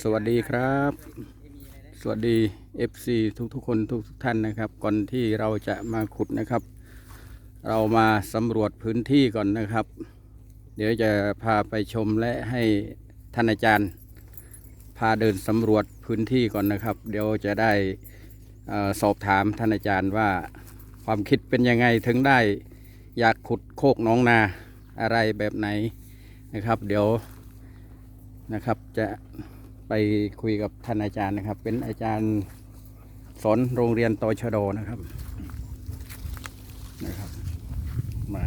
สวัสดีครับ สวัสดี FC ทุกทุกๆคนทุกทุกๆท่านนะครับ ก่อนที่เราจะมาขุดนะครับ เรามาสำรวจพื้นที่ก่อนนะครับ เดี๋ยวจะพาไปชมและให้ท่านอาจารย์ พาเดินสำรวจพื้นที่ก่อนนะครับ เดี๋ยวจะได้สอบถามท่านอาจารย์ว่าความคิดเป็นยังไงถึงได้อยากขุดโคกน้องนาอะไรแบบไหนนะครับ เดี๋ยวนะครับจะ ไปคุยกับท่านอาจารย์นะครับ เป็นอาจารย์สอนโรงเรียนตชดนะครับนะครับมา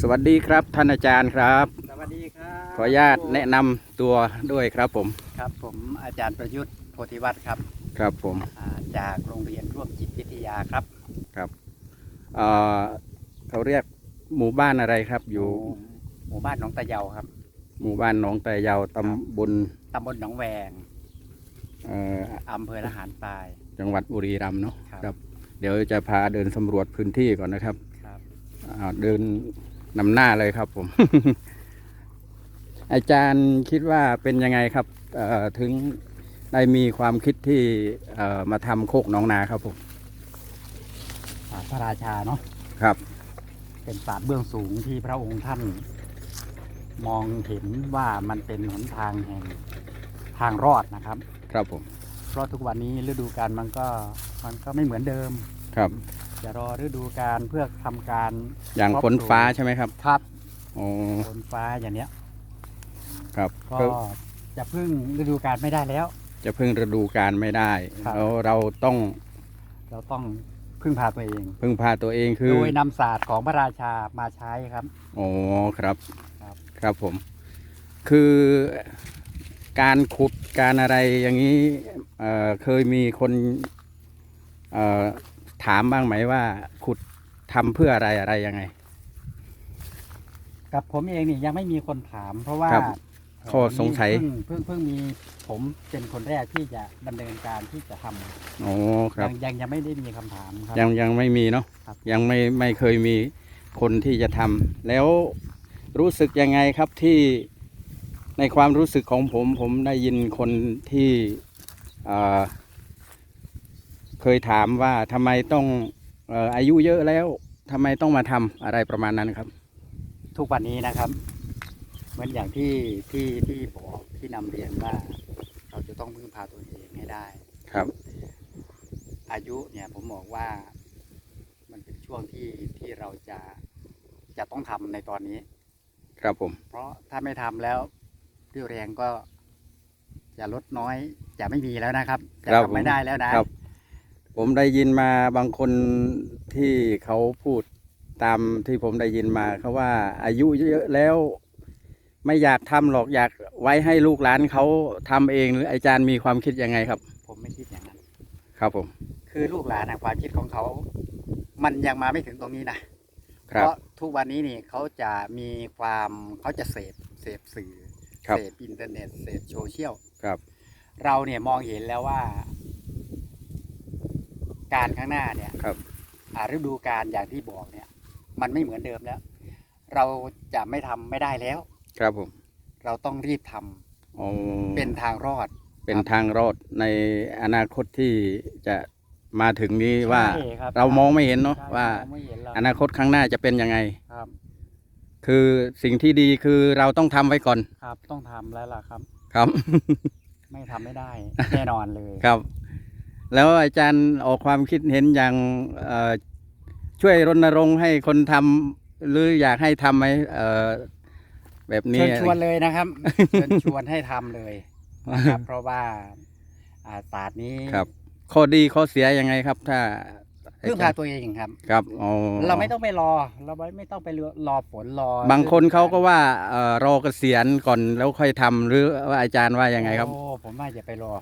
สวัสดีครับท่านอาจารย์ครับ สวัสดีครับขออนุญาตแนะนำตัวด้วยครับผมครับผมอาจารย์ประยุทธ์โพธิวัฒน์ครับครับผมอ่าจากโรงเรียนร่วมจิตวิทยาครับครับเอ่อเขาเรียกหมู่บ้านอะไรครับอยู่หมู่บ้านหนองตะเยาครับ หมู่บ้านหนองแต่ยาวตำบลตำบลหนองแวงเอ่ออำเภอละหารทราย จังหวัดบุรีรัมย์เนาะครับ เดี๋ยวจะพาเดินสำรวจพื้นที่ก่อนนะครับครับ อ่าเดินนำหน้าเลยครับผม อาจารย์คิดว่าเป็นยังไงครับเอ่อถึงได้มีความคิดที่เอ่อมาทำโคกหนองนาครับผมอ่าพระราชาเนาะครับ เป็นศาสตร์เบื้องสูงที่พระองค์ท่าน มองเห็นว่ามันเป็นหนทางแห่งทางรอดนะครับ ครับผม เพราะทุกวันนี้ฤดูกาลมันก็มันก็ไม่เหมือนเดิมครับจะรอฤดูกาลเพื่อทำการอย่างฝนฟ้าใช่ไหมครับครับอ๋อฝนฟ้าอย่างเนี้ย ครับก็ก็จะพึ่งฤดูกาลไม่ได้แล้ว จะพึ่งฤดูกาลไม่ได้ครับแล้วเราต้องเราต้อง พึ่งพาตัวเอง พึ่งพาตัวเองคือโดยนำศาสตร์ของพระราชามาใช้ครับ อ๋อครับ ครับ ครับผม คือการขุดการอะไรอย่างนี้เอ่อเคยมีคนเอ่อถามบ้างไหมว่า ขุดทำเพื่ออะไรอะไรยังไง กับผมเองนี่ยังไม่มีคนถาม เพราะว่าครับเอ่อ ข้อสงสัย เพิ่งเพิ่งเพิ่งมีผมเป็นคนแรกที่จะดำเนินการที่จะทำอ๋อครับยังยังยังไม่ได้มีคำถามครับ ยังยังไม่มีเนาะครับ ยังไม่ไม่เคยมีคนที่จะทำแล้วรู้สึกยังไงครับที่ในความรู้สึกของผมผมได้ยินคนที่เอ่อเคยถามว่าทำไมต้องเอ่ออายุเยอะแล้วทำไมต้องมาทำอะไรประมาณนั้นครับ ทุกวันนี้นะครับเห มือนอย่างที่ที่ที่บอกที่นำเรียนว่า เราจะต้องพึ่งพาตัวเองให้ได้ ครับ อายุเนี่ยผมบอกว่ามันเป็นช่วงที่ที่เราจะจะต้องทำในตอนนี้ ครับผม เพราะถ้าไม่ทำแล้วเรี่ยวแรงก็จะลดน้อยจะไม่มีแล้วนะครับจะครับทำไม่ได้แล้วนะครับ ผมได้ยินมาบางคนที่เขาพูดตามที่ผมได้ยินมาเขาว่าอายุเยอะแล้ว ไม่อยากทำหรอกอยากไว้ให้ลูกหลานเขาทำเองหรืออาจารย์มีความคิดยังไงครับ ผมไม่คิดอย่างนั้น ครับผม คือลูกหลานนะความคิดของเขา มันยังมาไม่ถึงตรงนี้นะเพครับราะทุกวันนี้นี่เขาจะมีความเขาจะเสพเสพสื่อครับเสพอินเทอร์เน็ตเสพโซเชียลครับ เราเนี่ยมองเห็นแล้วว่า การข้างหน้าเนี่ยครับอ่าฤดูการอย่างที่บอกเนี่ย มันไม่เหมือนเดิมแล้ว เราจะไม่ทำไม่ได้แล้ว ครับผมเราต้องรีบทำอ๋อเป็นทางรอด เป็นทางรอดในอนาคตที่จะมาถึงนี้ว่า ใช่ครับเรามองไม่เห็นเนาะใช่ว่ามองไม่เห็นแล้วอนาคตข้างหน้าจะเป็นยังไง ครับคือสิ่งที่ดีคือเราต้องทำไว้ก่อนครับต้องทำแล้วล่ะครับ ครับ ไม่ทำไม่ได้แน่นอนเลย ครับ แล้วอาจารย์ออกความคิดเห็นอย่างเอ่อช่วยรณรงค์ให้คนทำหรืออยากให้ทำไหมเอ่อ แบบนี้ เชิญชวนเลยนะครับ เชิญชวนให้ทำเลยนะครับเพราะว่าอ่าศาสตร์นี้ครับ ข้อดีข้อเสียยังไงครับ ถ้าพึ่งพาตัวเองครับ ครับอ๋อเราไม่ต้องไปรอ เราไม่ต้องไปรอฝนรอ บางคนเขาก็ว่าเอ่อรอเกษียณก่อนแล้วค่อยทำหรือว่าอาจารย์ว่ายังไงครับโอ้ผมว่าอย่าไปรอ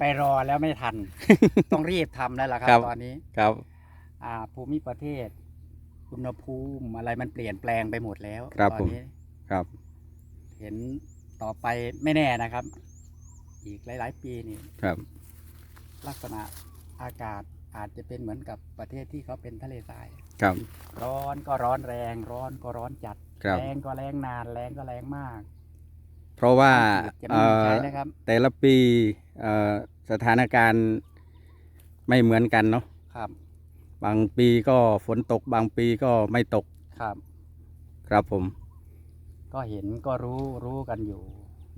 ไปรอแล้วไม่ทัน ต้องรีบทำแล้วล่ะครับครับ ตอนนี้ครับ อ่าภูมิประเทศอุณหภูมิอะไรมันเปลี่ยนแปลงไปหมดแล้วครับตอผนมนี้ ครับ เห็นต่อไปไม่แน่นะครับ อีกหลาย ๆ ปีนี่ครับ ลักษณะอากาศอาจจะเป็นเหมือนกับประเทศที่เขาเป็นทะเลทราย ครับ ร้อนก็ร้อนแรง ร้อนก็ร้อนจัด ครับ แรงก็แรงนาน แรงก็แรงมาก เพราะว่าจะเอ่ไม่มีอใช้นะครับ แต่ละปีเอ่อสถานการณ์ไม่เหมือนกันเนาะ ครับ บางปีก็ฝนตก บางปีก็ไม่ตก ครับ ครับผม ก็เห็นก็รู้รู้กันอยู่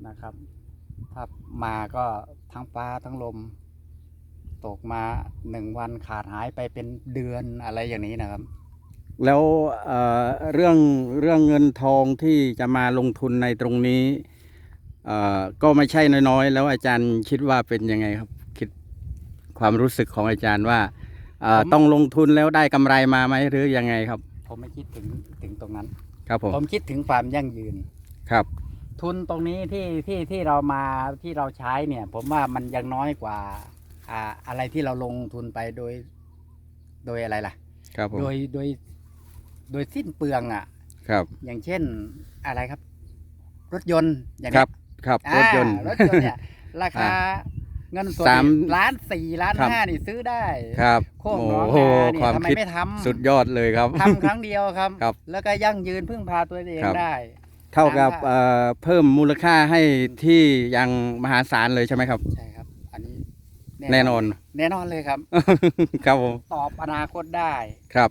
นะครับ ถ้ามาก็ทั้งฟ้าทั้งลม ตกมาหนึ่งวันขาดหายไปเป็นเดือนอะไรอย่างนี้นะครับ แล้วเอ่อเรื่องเรื่องเงินทองที่จะมาลงทุนในตรงนี้เอ่อก็ไม่ใช่น้อยๆ แล้วอาจารย์คิดว่าเป็นยังไงครับ คิดความรู้สึกของอาจารย์ว่าเอ่อผมต้องลงทุนแล้วได้กำไรมาไหมหรือยังไงครับ ผมไม่คิดถึงถึงตรงนั้น ครับผมผมคิดถึงความยั่งยืน ครับ ทุนตรงนี้ที่ที่ที่เรามาที่เราใช้เนี่ย ผมว่ามันยังน้อยกว่าอ่าอะไรที่เราลงทุนไปโดย โดยอะไรล่ะ ครับผมโดยโดยโดยสิ้นเปลืองอะ ครับ อย่างเช่นอะไรครับ รถยนต์อย่างคเนี้รัยบครับอ่ารถยนต์รถยนต์เนี่ย ราคา เงินสดสามนี่ล้านสี่ล้านครับ ห้านี่ซื้อได้ ครับโคกหน้องโอ้โหนาเนี่ยความทำไมคิดไม่ทำ สุดยอดเลยครับ ทำครั้งเดียวครับ ครับแล้วก็ยั่งยืนพึ่งพาตัวเองครับ ได้ เท่ากับตามค่ะเอ่อเพิ่มมูลค่าให้ที่ยังมหาศาลเลยใช่ไหมครับ ใช่ครับ อันนี้แน่นอน แน่นอนเลยครับ ครับผมตอบอนาคตได้ ครับ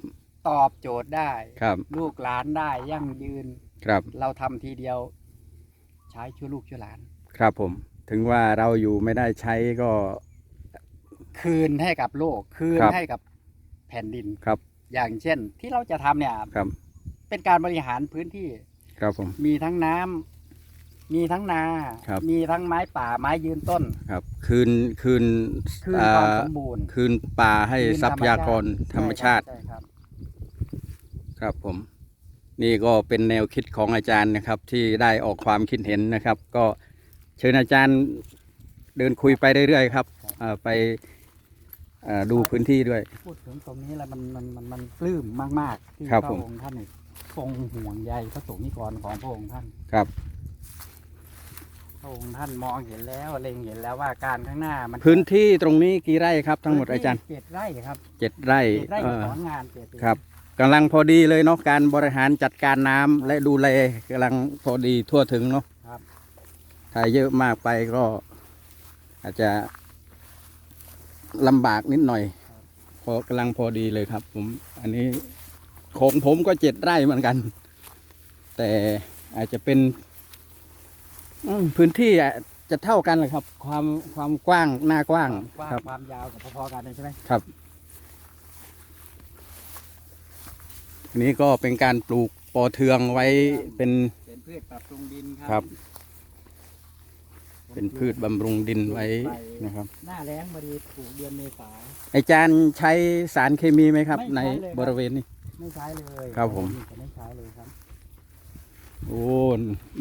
ตอบโจทย์ได้ ครับลูกหลานได้ยั่งยืน ครับเราทำทีเดียว ใช้ช่วยลูกช่วยหลาน ครับผม ถึงว่าเราอยู่ไม่ได้ใช้ก็ คืนให้กับโลก คืนครับ ให้กับแผ่นดิน ครับอย่างเช่น ที่เราจะทำเนี่ย ครับเป็นการบริหารพื้นที่ ครับผม มีทั้งน้ำมีทั้งนา ครับ มีทั้งไม้ป่าไม้ยืนต้น ครับ คืนคืนคืนความเอ่อสมบูรณ์คืนป่าให้คืนทรัพยากรธรรมชาติ ใช่ครับ ครับผม นี่ก็เป็นแนวคิดของอาจารย์นะครับ ที่ได้ออกความคิดเห็นนะครับ ก็ เชิญอาจารย์เดินคุยไปเรื่อยๆครับเอ่อไปเอ่อดูพื้นที่ด้วย พูดถึงตรงนี้แล้วมันมันมันมันปลื้มมากๆที่ครับพผระมองค์ท่านนี่ทรงห่วงใยพระสงฆ์นิกรของพระองค์ท่านครับพระองค์ท่านมองเห็นแล้วเล็งเห็นแล้วว่าการข้างหน้ามันพื้นที่ตรงนี้กี่ไร่ครับ ทั้งหมดพื้นอาที่จารย์เจ็ดไร่ครับเจ็ดไร่เจ็ดไร่เอ่กับอสอนงานเจ็ดไครับกำลังพอดีเลยเนาะการบริหารจัดการน้ำและดูแลกำลังพอดีทั่วถึงเนาะครับ ถ้าเยอะมากไปก็อาจจะลำบากนิดหน่อย พอกำลังพอดีเลยครับ ผม อันนี้ของผมก็เจ็ดไร่เหมือนกัน แต่อาจจะเป็นอืมพื้นที่อะจะเท่ากันเลยครับ ความความกว้างหน้ากว้างความกว้างครับความยาวกับพอๆกันเลยใช่ไหมครับอันนี้ก็เป็นการปลูกปอเทืองไว้เป็นเป็นพืชปรับปรุงดินครัครับ เป็นพืชบำรุงดินไว้นะครับ หน้าแล้งพอดีปลูกเดือนเมษา อาจารย์ใช้สารเคมีไหมครับไม่ในใช้เลยครับบริเวณนี้ ไม่ใช้เลยครับผมจะไม่ใช้เลยครับ โอ้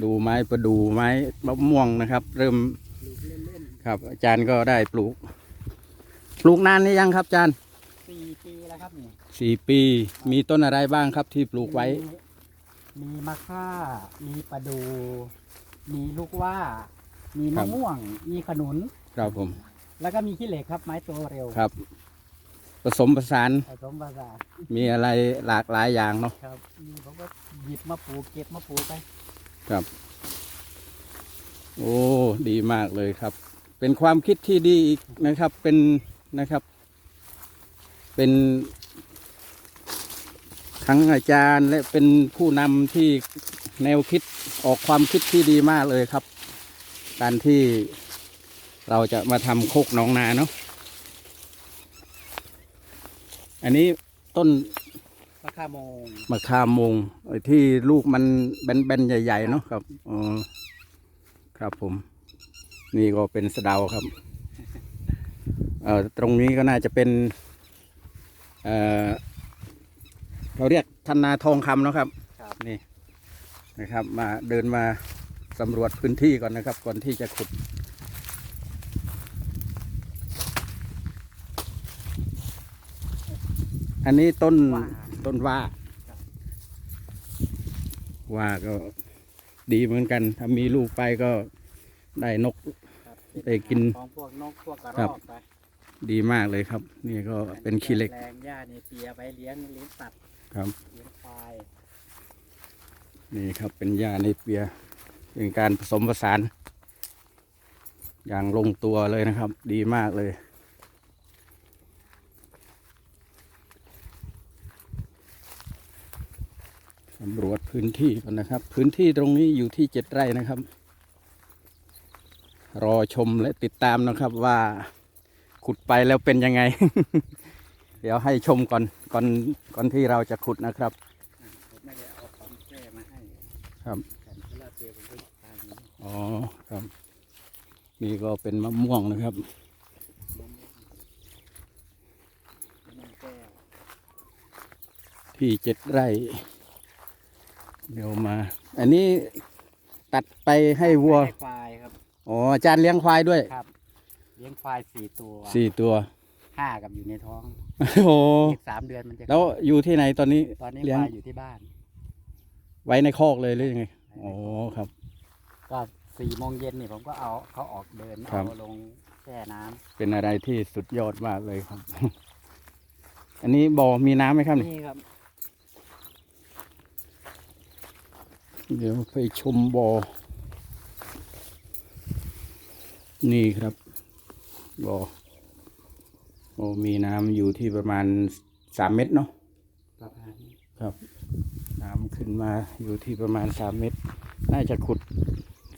ดูไม้ประดูไม้มะม่วงนะครับ เริ่มปลูกเล่นครับ อาจารย์ก็ได้ปลูก ปลูกนานหรือยังครับอาจารย์ๆสี่ปีแล้วครับนี่สี่ปี มีต้นอะไรบ้างครับที่ปลูกไว้ มีมีมะค่า มีประดู มีลูกว่า มีครัมะบ ม่วง มีขนุน ครับผมแล้วก็มีขี้เหล็กครับ ไม้โตเร็วครับ ผสมผสานผสมผสานมีอะไรหลากหลายอย่างเนาะ ครับนี่ผมก็หยิบมาปลูกเก็บมาปลูกไปครับ โอ้ ดีมากเลยครับ เป็นความคิดที่ดีอีกนะครับ เป็นนะครับ เป็นทั้งอาจารย์และเป็นผู้นำที่แนวคิดออกความคิดที่ดีมากเลยครับ การที่เราจะมาทำโคกหนองนาเนาะ อันนี้ต้นมะข่าโมงมะขามมงไอ้ที่ลูกมันแบนๆ ใหญ่ๆ เนาะครับอ๋อครับผม นี่ก็เป็นสะเดาครับ เอ่อตรงนี้ก็น่าจะเป็น เอ่อเราเรียกธนาทองคำเนาะครับครับนี่นะครับ มาเดินมา สำรวจพื้นที่ก่อนนะครับ ก่อนที่จะขุด อันนี้ต้นว่าต้นว่าว่าก็ดีเหมือนกัน ถ้ามีลูกไปก็ได้นกครับได้กินของพวกนกพวกกระครรัอบกไปดีมากเลยครับ นี่ก็เป็นขี้เหล็กแรงหญ้าเนี่ยเปียไปเลี้ยงเลี้ยงสัตว์ครับเลี้ยงควายนี่ครับเป็นหญ้าในเปีย เป็นการผสมผสาน อย่างลงตัวเลยนะครับ ดีมากเลยสำรวจพื้นที่ก่อนนะครับ พื้นที่ตรงนี้อยู่ที่เจ็ดไร่นะครับ รอชมและติดตามนะครับว่าขุดไปแล้วเป็นยังไง เดี๋ยวให้ชมก่อนก่อนก่อนที่เราจะขุดนะครับครับ อ๋อครับ นี่ก็เป็นมะม่วงนะครับมะม่วงแก้วที่เจ็ดไร่ เดี๋ยวมา อันนี้ตัดไปให้วัวให้ควายครับอ๋ออาจารย์เลี้ยงควายด้วยครับ เลี้ยงควายสี่ตัวสี่ตัวห้ากับอยู่ในท้องโอ้โหอีกสามเดือนมันจะแล้วอยู่ที่ไหนตอนนี้ตอนนี้เลี้ยงควายอยู่ที่บ้าน ไว้ในคอกเลยหรือยังไงอ๋อครับ ก็ สี่โมงเย็นนี่ผมก็เอาเขาออกเดินครัเอาบ ลงแช่น้ำเป็นอะไรที่สุดยอดมากเลยครับ อันนี้บ่อมีน้ำไหมครับนี่นี่ครับเดี๋ยวไปชมบ่อ นี่ครับบ่อโอ้มีน้ำอยู่ที่ประมาณสามเมตรเนาะ ประมาณนี้ครับ น้ำขึ้นมาอยู่ที่ประมาณสามเมตร น่าจะขุด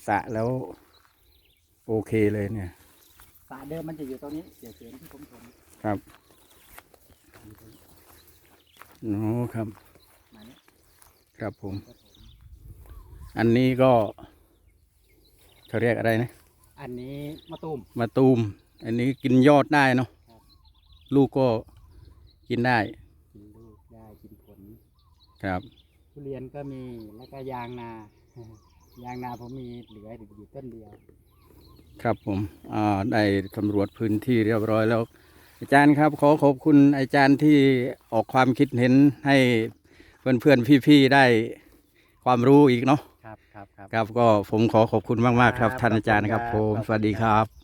สระแล้ว โอเคเลยเนี่ย สระเดิมมันจะอยู่ตรงนี้เดี๋ยวเสียงที่ผมผมครับโอ้ครับมาเนี่ยครับผมก็ผม อันนี้ก็เขาเรียกอะไรนะ อันนี้มะตูมมาตูม อันนี้กินยอดได้เนาะครับลูกก็กินได้ กินลูกได้กินผล ครับทุเรียนก็มีแล้วก็ยางนา ยางนาผมมีเหลืออยู่ต้นเดียว ครับผมอ่าได้สำรวจพื้นที่เรียบร้อยแล้ว อาจารย์ครับขอขอบคุณอาจารย์ที่ออกความคิดเห็นให้เพื่อนเพื่อนๆพี่ๆได้ความรู้อีกเนาะครับครับครับ ครับก็ผมขอขอบคุณมากๆครับครับท่านอาจารย์ครับขอบผคุณมครับสวัสดีครับ